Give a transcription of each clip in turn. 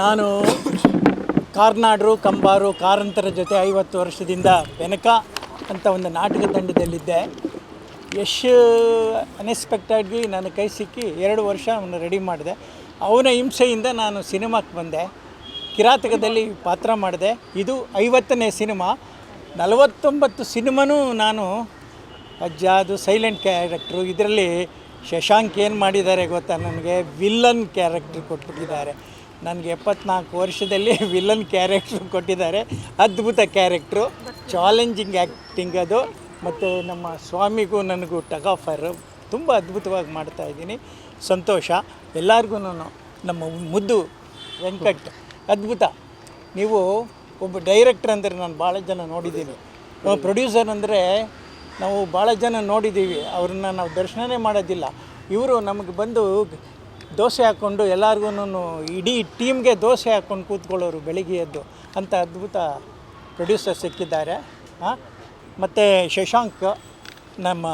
ನಾನು ಕಾರ್ನಾಡ್ರು, ಕಂಬಾರು, ಕಾರಂತರ ಜೊತೆ ಐವತ್ತು ವರ್ಷದಿಂದ ಬೆನಕ ಅಂತ ಒಂದು ನಾಟಕ ತಂಡದಲ್ಲಿದ್ದೆ. ಯಶ್ ಅನ್ಎಕ್ಸ್ಪೆಕ್ಟೆಡ್ಲಿ ನನ್ನ ಕೈ ಸಿಕ್ಕಿ ಎರಡು ವರ್ಷ ಅವನು ರೆಡಿ ಮಾಡಿದೆ. ಅವನ ಹಿಂಸೆಯಿಂದ ನಾನು ಸಿನಿಮಾಕ್ಕೆ ಬಂದೆ. ಕಿರಾತಕದಲ್ಲಿ ಪಾತ್ರ ಮಾಡಿದೆ. ಇದು ಐವತ್ತನೇ ಸಿನಿಮಾ. ನಲವತ್ತೊಂಬತ್ತು ಸಿನಿಮಾನೂ ನಾನು ಅಜ್ಜ ಅದು ಸೈಲೆಂಟ್ ಕ್ಯಾರೆಕ್ಟ್ರು, ಇದರಲ್ಲಿ ಶಶಾಂಕ್ ಏನು ಮಾಡಿದ್ದಾರೆ ಗೊತ್ತಾ? ನನಗೆ ವಿಲ್ಲನ್ ಕ್ಯಾರೆಕ್ಟ್ರ್ ಕೊಟ್ಬಿಟ್ಟಿದ್ದಾರೆ. ನನಗೆ ಎಪ್ಪತ್ನಾಲ್ಕು ವರ್ಷದಲ್ಲಿ ವಿಲ್ಲನ್ ಕ್ಯಾರೆಕ್ಟ್ರ್ ಕೊಟ್ಟಿದ್ದಾರೆ. ಅದ್ಭುತ ಕ್ಯಾರೆಕ್ಟ್ರು ಚಾಲೆಂಜಿಂಗ್ ಆ್ಯಕ್ಟಿಂಗ್ ಅದು. ಮತ್ತು ನಮ್ಮ ಸ್ವಾಮಿಗೂ ನನಗೂ ಟಗಾಫರ್ ತುಂಬ ಅದ್ಭುತವಾಗಿ ಮಾಡ್ತಾ ಇದ್ದೀನಿ. ಸಂತೋಷ. ಎಲ್ಲರಿಗೂ ನಮ್ಮ ಮುದ್ದು ವೆಂಕಟ್, ಅದ್ಭುತ. ನೀವು ಒಬ್ಬ ಡೈರೆಕ್ಟರ್ ಅಂದರೆ ನಾನು ಭಾಳ ಜನ ನೋಡಿದ್ದೀನಿ. ಪ್ರೊಡ್ಯೂಸರ್ ಅಂದರೆ ನಾವು ಭಾಳ ಜನ ನೋಡಿದ್ದೀವಿ. ಅವ್ರನ್ನ ನಾವು ದರ್ಶನವೇ ಮಾಡೋದಿಲ್ಲ. ಇವರು ನಮಗೆ ಬಂದು ದೋಸೆ ಹಾಕ್ಕೊಂಡು ಎಲ್ಲರಿಗೂ ಇಡೀ ಟೀಮ್ಗೆ ದೋಸೆ ಹಾಕ್ಕೊಂಡು ಕೂತ್ಕೊಳ್ಳೋರು ಬೆಳಿಗ್ಗೆ ಎದ್ದು ಅಂತ ಅದ್ಭುತ ಪ್ರೊಡ್ಯೂಸರ್ ಸಿಕ್ಕಿದ್ದಾರೆ. ಹಾಂ ಮತ್ತು ಶಶಾಂಕ್ ನಮ್ಮ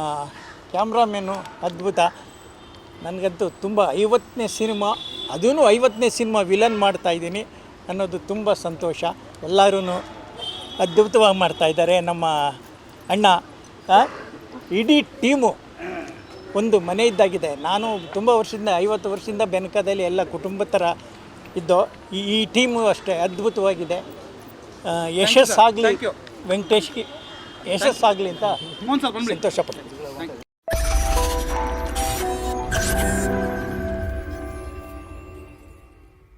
ಕ್ಯಾಮ್ರಾಮೇನು ಅದ್ಭುತ. ನನಗಂತೂ ತುಂಬ ಐವತ್ತನೇ ಸಿನಿಮಾ ಅದೂ ಐವತ್ತನೇ ಸಿನಿಮಾ ವಿಲನ್ ಮಾಡ್ತಾ ಇದ್ದೀನಿ ಅನ್ನೋದು ತುಂಬ ಸಂತೋಷ. ಎಲ್ಲರೂ ಅದ್ಭುತವಾಗಿ ಮಾಡ್ತಾಯಿದ್ದಾರೆ ನಮ್ಮ ಅಣ್ಣ. ಇಡೀ ಟೀಮು ಒಂದು ಮನೆ ಇದ್ದಾಗಿದೆ. ನಾನು ತುಂಬ ವರ್ಷದಿಂದ ಐವತ್ತು ವರ್ಷದಿಂದ ಬೆನಕದಲ್ಲಿ ಎಲ್ಲ ಕುಟುಂಬ ಥರ ಇದ್ದೋ ಈ ಈ ಟೀಮು ಅಷ್ಟೇ ಅದ್ಭುತವಾಗಿದೆ. ಯಶಸ್ಸಾಗಲಿ ವೆಂಕಟೇಶ್ಗೆ ಯಶಸ್ಸಾಗಲಿ ಅಂತ ಸಂತೋಷಪಡ್ತೀನಿ.